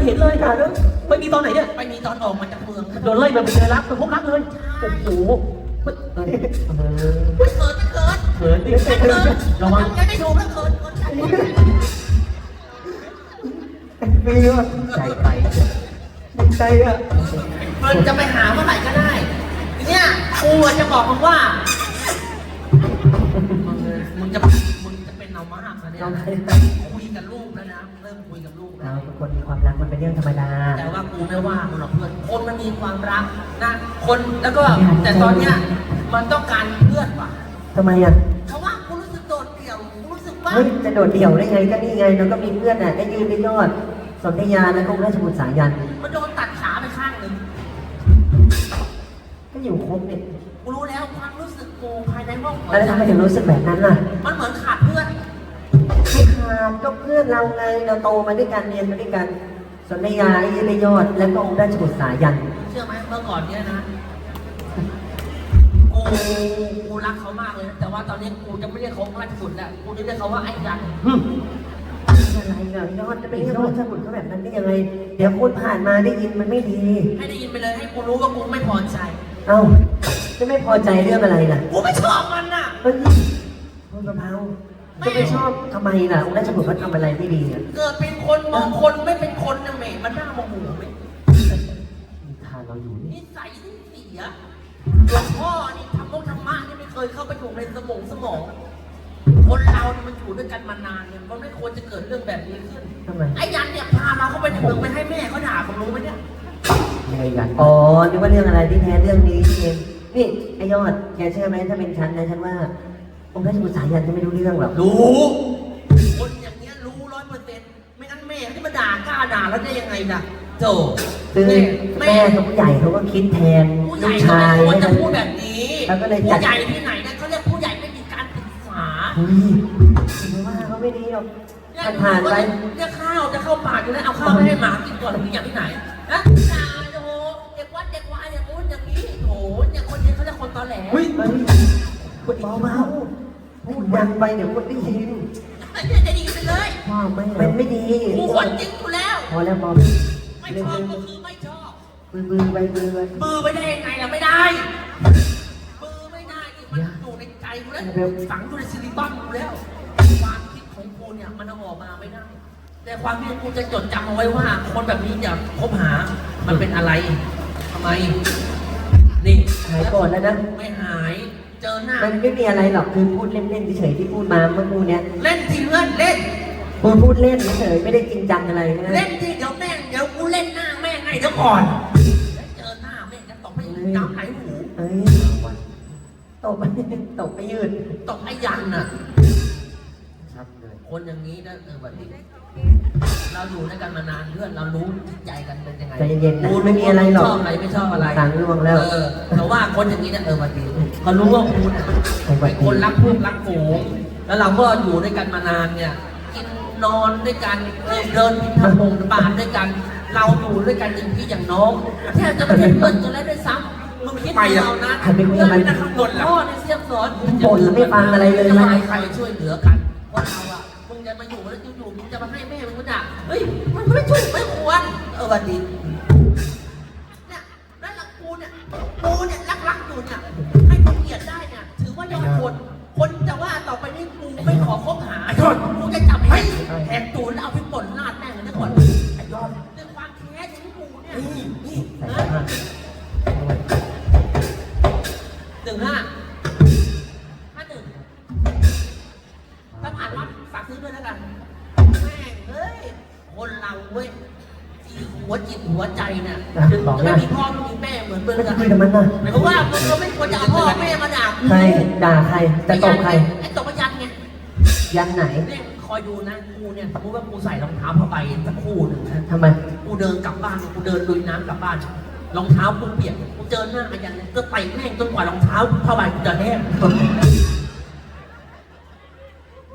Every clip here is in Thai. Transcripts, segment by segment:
ยเห็นเลยค่ะแล้วไปมีตอนไหนเนี่ย ไปมีตอนออกมาจากเมืองโดนไล่มาเป็นเจอรักเป็นพวกรักเลย โอ้โหเฮ้ยเออเออเขินเขินเขินดิเขินระวังยังไม่ถูกแล้วเขินเขินมีว่ะใจไปดีใจอะมันจะไปหาเมื่อไหร่ก็ได้ทีเนี้ยกูอะจะบอกมึงว่ามึงมึงจะ มึงจะเป็นเอามากนะเนี่ยเราใครคุยกับลูกแล้วนะเริ่มคุยกับลูกแล้เราว ทุกคนมีความรักมันเป็นเรื่องธรรมดา แต่ว่ากูไม่ว่ามึงหรอกเพื่อนคนมันมีความรักนะคนแล้วก็แต่ตอนเนี้ยมันต้องการเพื่อนว่ะทำไมอะเพราะว่ากูรู้สึกโดดเดี่ยวกูรู้สึกว่าเฮ้ย จะโดดเดี่ยวได้ไงก็นี่ไงเราก็มีเพื่อนอะ ได้ยืนได้ยอด สนธยาและกรมราชบุตรสายัน มันโดนตัดขาไปข้างหนึ่งก็อยู่ครบเนี่ยกูรู้แล้วความรู้สึกกูภายในห้องหัวแล้วใจทำไมถึงรู้สึกแบบนั้นล่ะ มันเหมือนขาดเพื่อนไม่ขาด ก็เพื่อนเราไงเราโตมาด้วยกันเรียนมาด้วยกันสนธยาได้ยืนได้ยอด และกรมราชบุตรสายัน เชื่อไหมเมื่อก่อนเนี้ยนะกูกูรักเขามากเลยนะแต่ว่าตอนนี้กูจะไม่เรียกเขาราชบุตรแล้วกูจะเรียกเขาว่าไอ้ยันหึอะไรเนาะยอดจะไปเรียกราชบุตรเขาแบบนั้นได้ยังไง เดี๋ยวคนผ่านมาได้ยินมันไม่ดี ให้ได้ยินไปเลยให้กูรู้ว่ากูไม่พอใจ เอ้าจะไม่พอใจเรื่องอะไรล่ะกูไม่ชอบมันน่ะเฮ้ยคุณกะเพรา จะไม่ชอบทำไมล่ะองค์ราชบุตรเขาทำอะไรไม่ดีอะเกิดเป็นคนมองคนไม่เป็นคนนะเมย์มันน่าโมโหไหมนิทานเราอยู่นี่นิสัยนี่เสียหลวงพ่อนี่ทำมงธรรมะนี่ไม่เคยเข้าไปอยู่ในสมองสมอง คนเราเนี่ยมันอยู่ด้วยกันมานานเนี่ยมันไม่ควรจะเกิดเรื่องแบบนี้ขึ้น ทำไมไอ้ยันเนี่ยพาเราเข้าไปในเมืองไปให้แม่เขาด่าผมรู้ไหมเนี่ย ยังไงกันอ๋อนึกว่าเรื่องอะไรที่แท้เรื่องนี้นี่เองนี่ไอยอดแกเชื่อไหมถ้าเป็นฉันนะฉันว่า องค์ราชบุตรสายันจะไม่รู้เรื่องหรอกรู้ คนอย่างเงี้ยรู้ร้อยเปอร์เซ็นต์ไม่งั้นแม่ที่มาด่ากล้าด่าแล้วได้ยังไงล่ะโจคือแม่แม่กับผู้ใหญ่เขาก็คิดแทนผู้ใหลูญ่กเขาชายไม่ควรให้จะมันพูดแบบนี้แล้วก็เลยจัผู้ดใหญ่ที่ไหนเนี่ยเขาเรียกผู้ใหญ่ไม่มีการศึกษาเฮ้ยถือว่าเขาไม่ดีหรอกเนี่ยผ่านผ่านไปเนี่ยข้าวจะเข้าปากอยู่แล้วเอาข้าวไปให้หมากินก่อนหรืออย่างที่ไหนนะด่าโอ้โหเด็กวัดเด็กวายอย่างงู้นอย่างนี้โอ้โหเนี่ยคนนี้เขาเรียกคนตอแหล เฮ้ย เฮ้ยเบาเบาๆพูดดังไปเดี๋ยวคนได้ยินเนี่ยจะดีไปเลยพ่อไม่มันไม่ดีกูคนจริงกูแล้ว พอแล้วพอไม่ชอบก็คือไม่ชอบ บือบือไปบือไปมือไม่ได้ยังไงล่ะไม่ได้ มือไม่ได้นี่มันอยู่ในใจกูแล้วฝังอยู่ในซิลิบัมกูแล้ว ความคิดของกูเนี่ยมันเอาออกมาไม่ได้ แต่ความคิดของกูจะจดจำเอาไว้ว่า คนแบบนี้อย่าคบหา มันเป็นอะไรทำไม นี่หายโกรธแล้วนะ ไม่หาย เจอหน้า มันไม่มีอะไรหรอกคือพูดเล่นๆเฉยๆที่พูดมาเมื่อกี้เนี้ยเล่นทีเพื่อนเล่นพูดพูดเล่นเฉยๆไม่ได้จริงจังอะไรนะเล่นทีเดี๋ยวแม่งเดี๋ยวกูเล่นหน้าแม่งไงเดี๋ยวก่อนแล้วเจอหน้าแม่งจะตบให้น้ำไหลหูเอ้ยตบไปตบไปยืดตบไอ้ยันน่ะชัดเลยคนอย่างนี้นะเออแบบนี้ เราอยู่ด้วยกันมานานเพื่อนเรารู้จิตใจกันเป็นยังไงใจเย็นๆนะไม่มีอะไรหรอกชอบอะไรไม่ชอบอะไรสั่งล่วงแล้ว เออแต่ว่าคนอย่างนี้นะเออวันดีเขารู้ว่าคุณน่ะสวัสดีเป็นคนรักพวกรักฝูงแล้วเราก็อยู่ด้วยกันมานานเนี่ยกินนอนด้วยกันเออเดินบินทบงบาทด้วยกัน เราอยู่ด้วยกันอย่างพี่อย่างน้องแทบจะไม่เป็นเพื่อนกันแล้วด้วยซ้ำมึงคิดดูเรานะหันไปคุยกับมันนะข้างบนพ่อในเสียมสอนบ่นแล้วไม่ฟังอะไรเลยจะนะมาให้ใครช่วยเหลือกันเพราะเราอะมึงจะ มันไม่ถูกไม่ควร เออวันดีเนี่ยแล้วหลักกูเนี่ยกูเนี่ยรักรักๆอยู่เนี่ยให้คนเกลียดได้เนี่ยถือว่ายอดคน คนจะว่าต่อไปนี้กูไม่ขอคบหากูจะจับให้แหกตูนแล้วเอาไป ใครด่าใคร จะตบใคร ไอ้ตบประยันไงยันไหนเนี่ยคอยดูนะกูเนี่ยสมมติว่ากูใส่รองเท้าผ้าใบสักคู่หนึ่งนะทำไม กูเดินกลับบ้านกูเดินลุยน้ำกลับบ้านรองเท้ากูเปียกกูเจอหน้าอายันเนี่ยก็ไปแม่งจนกว่ารองเท้าผ้าใบกูจะแห้ง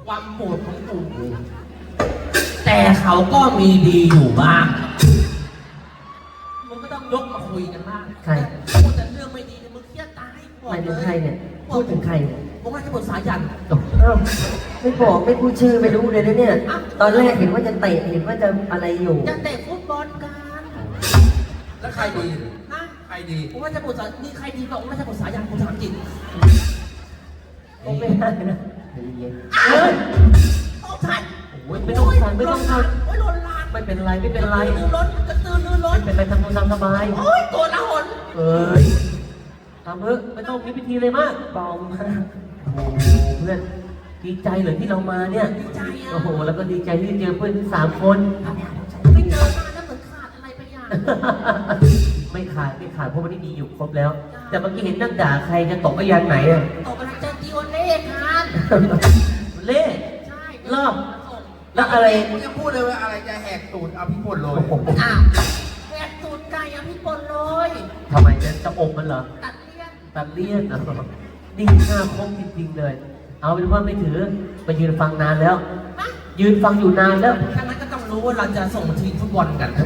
ความโกรธของกูแต่เขาก็มีดีอยู่บ้างมึงก็ต้องยกมาคุยกันบ้างใครพูดแต่เรื่องไม่ดีเนี่ยมึงเครียดตาย บหอกมายเลถึงยใครเนี่ยพูดถึงใครเนี่ยผมว่าจะบทสายันเอ้าไม่บอกไม่พูดชื่อไม่รู้เลยนะเนี่ย ตอนแรกเห็นว่าจะเตะเห็นว่าจะอะไรอยู่จะเตะฟุตบอลกแล้วใครดีนะใครดีผมว่าจะปรึกษานี่ใครดีกว่าผมว่าจะปรึกษาอย่างคุณถามจริงโอ้ไม่ได้นะเย็นเฮ้ยโอ้ท่านโอ้ยไม่ต้องสั่นไม่ต้องสั่นโอ้ยโดนลานไม่เป็นไรไม่เป็นไรตื่นรถกระตือรือร้นไม่เป็นไรทำตัวตามสบายโอ้ยตัวละหนเอ้ย ทำเถอะไม่ต้องมีพิธีเลยมากเบามากโอ้โหเพื่อนดีใจเหรอที่เรามาเนี่ยดีใจอะโอ้โห แล้วก็ดีใจที่ได้เจอเพื่อนทั้งสามคน ไม่เจอหน้าแล้วเหมือนขาดอะไรไปอย่างไม่ขาดไม่ขาดเพราะวันนี้มีอยู่ครบแล้ว แต่เมื่อกี้เห็นนั่งด่าใครจะตกไปยันไหนอะตกกำลังจะจีโอเล่ครับเล่ ใช่เลิกแล้วอะไรมึงยังพูดเลยว่าอะไรจะแหกตูดเอาพี่พลเลย อ้าวแหกตูดไก่อะพี่ปนเลยทำไมจะจะอมมันเหรอ ตัดเลี่ยน ตัดเลี่ยนเหรอนี่หน้าคมจริงๆเลย เอาเป็นว่าไม่ถือไปยืนฟังนานแล้วนะยืนฟังอยู่นานแล้ว ถ้างั้นก็ต้องรู้ว่าเราจะส่งทีมฟุตบอลกันเ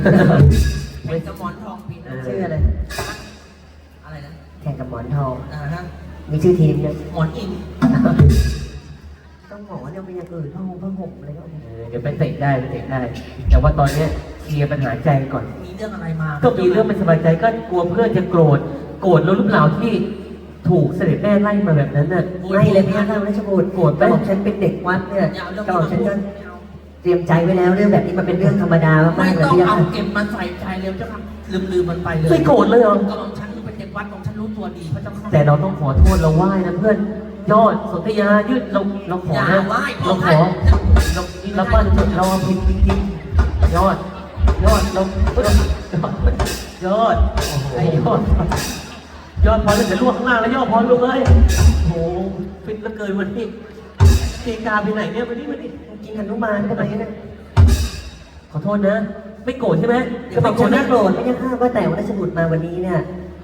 ป็นกระหมอนทองปีหน้าชื่ออะไร อะไรนะ แข่งกับหมอนทองอ่าฮะมีชื่อทีมเนี่ยหมอนอินต้องบอกว่าเนี่ยเป็นอย่างอื่นผ้าห่มผ้าห่มอะไรก็เออเดี๋ยวไปเตะได้ไปเตะได้ แต่ว่าตอนเนี้ยเคลียร์ปัญหาใจก่อน มี เรื่องอะไรมาก็มีเรื่องไม่สบายใจก็กลัวเพื่อนจะโกรธ โกรธแล้วหรือเปล่าที่ถูกเสด็จแม่ไล่มาแบบนั้นน่ะไม่เลยพี่ข้าราชบุตรโกรธไหมกระบอกฉันเป็นเด็กวัดเนี่ยอย่าเอาเรื่องกระบอกฉันก็ไม่เอาเตรียมใจไว้แล้วเรื่องแบบนี้มันเป็นเรื่องธรรมดาไม่มากๆเลยต้องพี่เอาข้าเก็บมาใส่ใจเร็วเจ้าค่ะลืมลืมมันไปเลยไม่โกรธเลยเหรอก็ของฉันคือเป็นเด็กวัดของฉันรู้ตัวดีพระเจ้าค่ะแต่เราต้องขอโทษเราไหว้นะเพื่อนยอดสนธยายืดเราเราขออย่านะไหว้เราขอเราเราบ้านเราเราเอาพิมพ์จริงๆ ยอดยอดเรายอดไอ้ยอด ยอดพอแล้วจะล่วงข้างล่างแล้วยอดพอลงเลยโอ้โหฟิตเหลือเกินวันนี้เกกาไปไหนเนี่ยวันนี้วันนี้กินหนุมานได้ไหมเนี่ยขอโทษนะ ไม่โกรธใช่ไหมกระบอกฉันไม่โกรธไม่ใช่ข้าว่าแต่ว่าราชบุตรมาวันนี้เนี่ย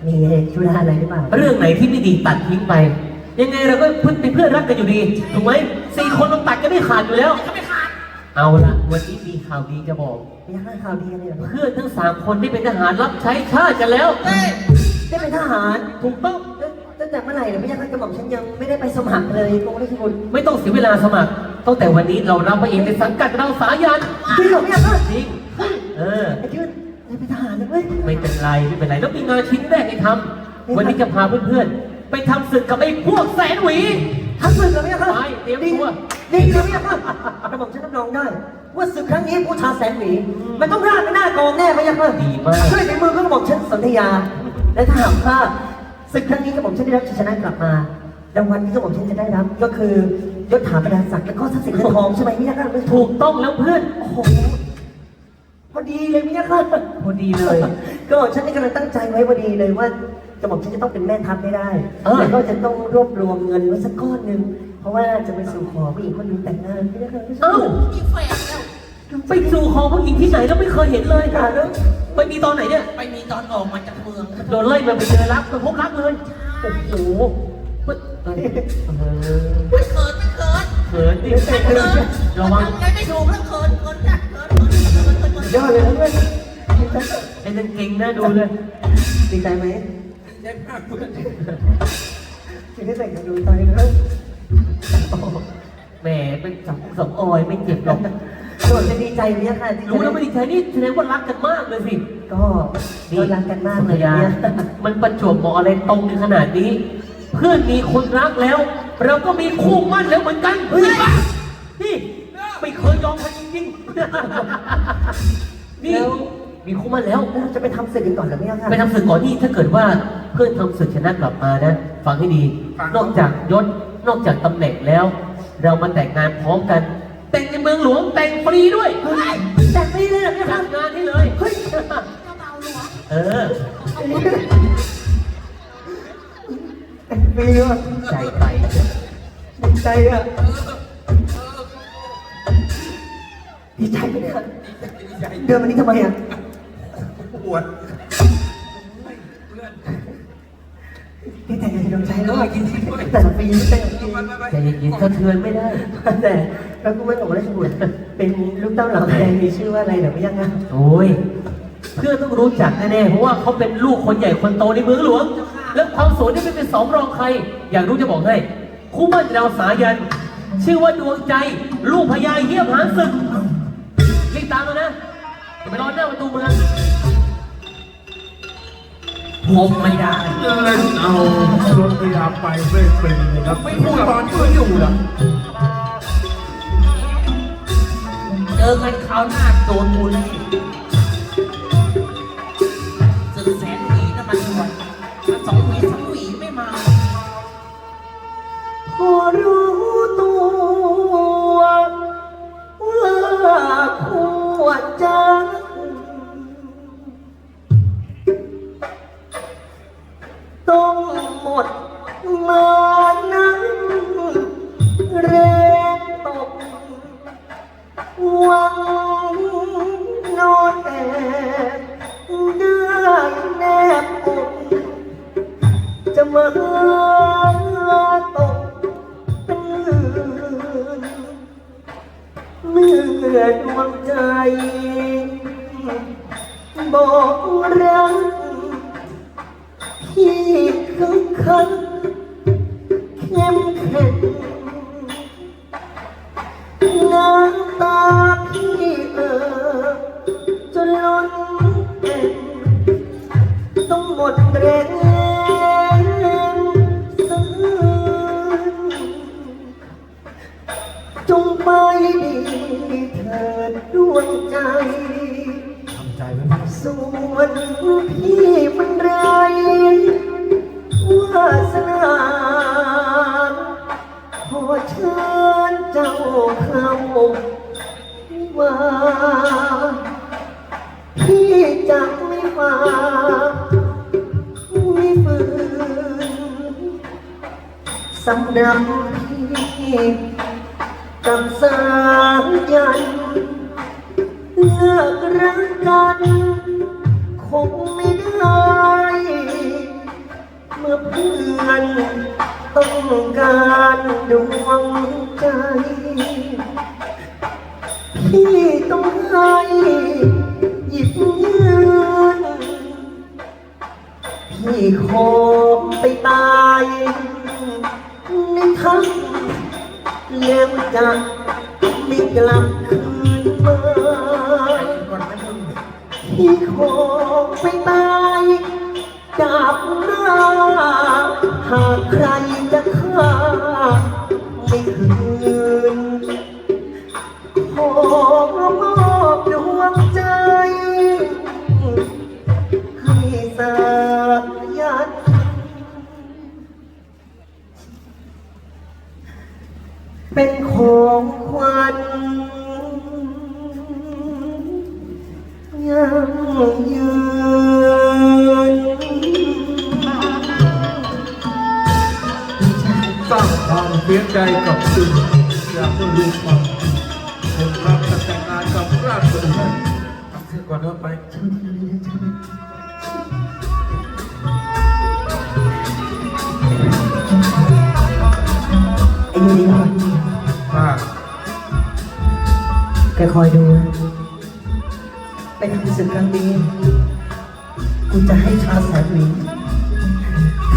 มีธุระอะไรหรือเปล่าเรื่องไหนที่ไม่ดีตัดทิ้งไป ยังไงเราก็เพื่อนเป็นเพื่อนรักกันอยู่ดีถูกไหมสี่คนต้องตัดกันไม่ขาดอยู่แล้วก็ไม่ขาด เอาละวันนี้มีข่าวดีจะบอกไม่ใช่ข่าวดีอะไรหรอเพื่อนทั้งสามคนได้เป็นทหารรับใช้ชาติกันแล้ว เฮ้ยได้เป็นทหารถูกต้องตั้งแต่เมื่อไหร่เนี่ยไม่ใช่กระบอกฉันยังไม่ได้ไปสมัครเลยกรมราชบุตรไม่ต้องเสียเวลาสมัคร ตั้งแต่วันนี้เรารับพระเอกในสังกัดเราสายันจริงเหรอพี่ข้าจริงเออ ไอ้ยืดได้เป็นทหารเลยเว้ยไม่เป็นไรไม่เป็นไรแล้วมีงานชิ้นแรกให้ทำวันนี้จะพาเพื่อนๆไปทำศึกกับไอ้พวกแสนหวี ทั้งศึกเลยพี่ข้าไปเตรียมตัว ดีเลยพี่ข้ากระบอกฉันรับรองได้ ว่าศึกครั้งนี้ผู้ชาแสนหวีมันต้องราดไปหน้ากองแน่พี่ข้าดีมากช่วยในมือก็กระบอกฉันสนธยา และถ้าหากว่าศึกครั้งนี้กระบอกฉันได้รับชัยชนะกลับมารางวัลที่กระบอกฉันจะได้รับ ก็คือยศถาบรรดาศักดิ์และก็ทรัพย์สินเงินทองใช่ไหมพี่ข้าถูกต้องแล้วเพื่อนโอ้โหพอดีเลยพี่ข้าพอดีเลย ก็ฉันนี่กำลังตั้งใจไว้พอดีเลยว่า จะบอกฉันจะต้องเป็นแม่ทัพไม่ได้เออ แล้วก็จะต้องรวบรวมเงินไว้สักก้อนหนึ่งเพราะว่าจะไปสู่ขอผู้หญิงคนหนึงแต่งงานพี่นะคะเอ้า มีแฟนแล้ว ไปสู่ขอผู้หญิงที่ไหนแล้วไม่เคยเห็นเลยค่ะแล้วไปมีตอนไหนเนี่ย ไปมีตอนออกมาจากเมือง โดนไล่มาไปเจอรักไปพบรักเลยโอ้โหเฮ้ยเออไม่เขินไม่เขินเขินดิไม่เขินระวัง ทำไงไม่ถูกแล้วเขินเขินจัดเขินเขินเขินเขินเขิน ยอดเลยนะเพื่อนไอ้นั่นเก่งนะดูเลย ดีใจไหม ได้มากเพื่อนถึงได้แต่งกับดูใจนะแหมเป็นสำสำออยไม่เจ็บหรอกส่วนจะดีใจไหมค่ะรู้แล้วไม่ดีใจนี่แสดงว่ารักกันมากเลยสิ ก็ก็รักกันมากเลยเนี่ย มันประจวบเหมาะอะไรตรงในขนาดนี้ เพื่อนมีคนรักแล้ว เราก็มีคู่มั่นแล้วเหมือนกันเฮ้ยนี่ไม่เคยยอมใครจริงๆ นี่ มีคู่มั่นแล้วเราจะไปทำศึกกันก่อนเหรือไม่ค่ะ ไปทำศึกก่อนนี่ถ้าเกิดว่าเพื่อนทำศึกชนะกลับมานะ ฟังให้ดีนอกจากยศนอกจากตำแหน่งแล้ว เรามาแต่งงานพร้อมกัน แต่งในเมืองหลวงแต่งฟรีด้วยเฮ้ยแต่งไม่เลยเหรอเนี่ยจัค่ะดงานให้เลยเฮ้ยเจ้าเบาหลวงเออแต่งฟรีว่ะใจไปดีใจอะดีใจไหมเนี่ยดีใจเดินมานี่ทำไมอะ ปวดพี่แต่งงานจะโดนใจแล้วเอออะกินที่ด้วยแต่งฟรีแต่งฟรีใจเย็นๆสะเทือนไม่ได้ แต่แล้วกูไม่บอกราชบุตรเป็นลูกเต้าเหล่าแดงมีชื่อว่าอะไรเดี๋ยวไม่ยังไงโอ้ย เพื่อนต้องรู้จักแน่ๆเพราะว่าเขาเป็นลูกคนใหญ่คนโตในเมืองหลวง แล้วความสวยนี่ไม่เป็นสองรองใคร อยากรู้จะบอกให้คู่มั่นเราสายัน ชื่อว่าดวงใจ ลูกพญาเยี่ยมหางศึกรีบตามมานะอย่าไปรอหน้าประตูเมือง ผมไม่ได้ เล่นเอารถพยายามไปไม่เป็นเลยครับไม่พูดตอนที่มันอยู่เหรอเจอกันคราวหน้าโดนบุญสื่อ อดวงใจ บอกรักที่คึกคันเข้มแข็งน้ำตาพี่เออจนล้นเอ็นต้องหมดแรง งไปดีเถิดดวงใจ ทำใจไว้บ้างส่วนพี่มันไรวาสนาขอเชิญเจ้าเข้าว่าพี่จะไม่มาไม่ฝืนสำหรับพี่ กับสายัน เลิกรักกัน คงไม่ได้ เมื่อเพื่อนต้องการดวงใจ พี่ต้องให้หยิบยืนพี่ขอ แล้วจะไม่กลับคืนมาก่อนนะมึงพี่ขอไปตายจากหน้าหากใครจะฆ่าำเสื้อก่อนเดินไปไอ้ยูนิคอร์นว่าแกคอยดูนะไปทำศึกครั้งนี้กูจะให้ชาวแสนหวี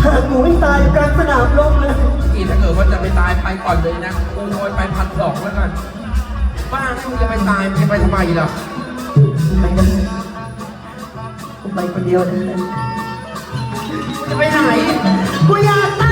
ฆ่ากูให้ตายกลางสนามรบเลยอีถ้าเกิดว่าจะไปตายไปก่อนเลยนะกูโอยไปพันสองแล้วกันบ้าไม่มึงจะไปตายมึงจะไปทำไมล่ะ ไปกันกูไปคนเดียวนะมึงจะไปไหนกูอยากต